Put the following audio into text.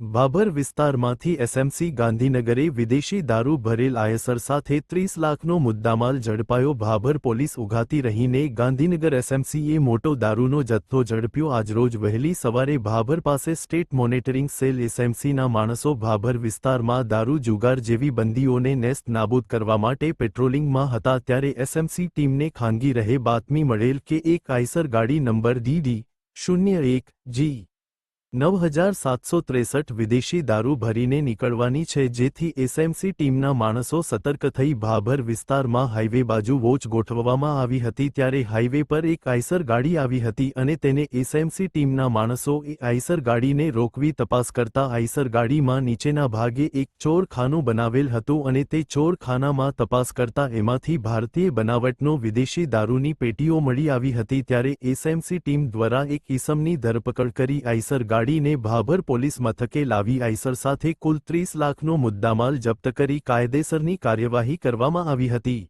ભાભર વિસ્તારમાંથી એસએમસી ગાંધીનગરે વિદેશી દારૂ ભરેલ આયસર સાથે ત્રીસ લાખનો મુદ્દામાલ ઝડપાયો. ભાભર પોલીસ ઉઘાતી રહીને ગાંધીનગર એસએમસીએ મોટો દારૂનો જથ્થો ઝડપ્યો. આજરોજ વહેલી સવારે ભાભર પાસે સ્ટેટ મોનિટરિંગ સેલ એસએમસીના માણસો ભાભર વિસ્તારમાં દારૂ જુગાર જેવી બંદીઓને નેસ્ત નાબૂદ કરવા માટે પેટ્રોલિંગમાં હતા. ત્યારે એસએમસી ટીમને ખાનગી રહે બાતમી મળેલ કે એક આયસર ગાડી નંબર ડીડી શૂન્ય એક જી નવ હજાર સાતસો ત્રેસઠ વિદેશી દારૂ ભરીને નીકળવાની છે, જેથી એસએમસી ટીમના માણસો સતર્ક થઈ ભાભર વિસ્તારમાં હાઇવે બાજુ વોચ ગોઠવવામાં આવી હતી, ત્યારે હાઇવે પર એક આઈસર ગાડી આવી હતી અને તેને એસએમસી ટીમના માણસો એ આઈસર ગાડીને રોકવી તપાસ કરતા આઈસર ગાડીમાં નીચેના ભાગે એક ચોરખાનું બનાવેલ હતું અને તે ચોરખાનામાં તપાસ કરતા એમાંથી ભારતીય બનાવટનો વિદેશી દારૂની પેટીઓ મળી આવી હતી, ત્યારે એસએમસી ટીમ દ્વારા એક ઈસમની ધરપકડ કરી આઈસર ગાડીને ભાભર પોલીસ મથકે લાવી આઈસર સાથે કુલ ત્રીસ લાખનો મુદ્દામાલ જપ્ત કરી કાયદેસરની કાર્યવાહી કરવામાં આવી હતી.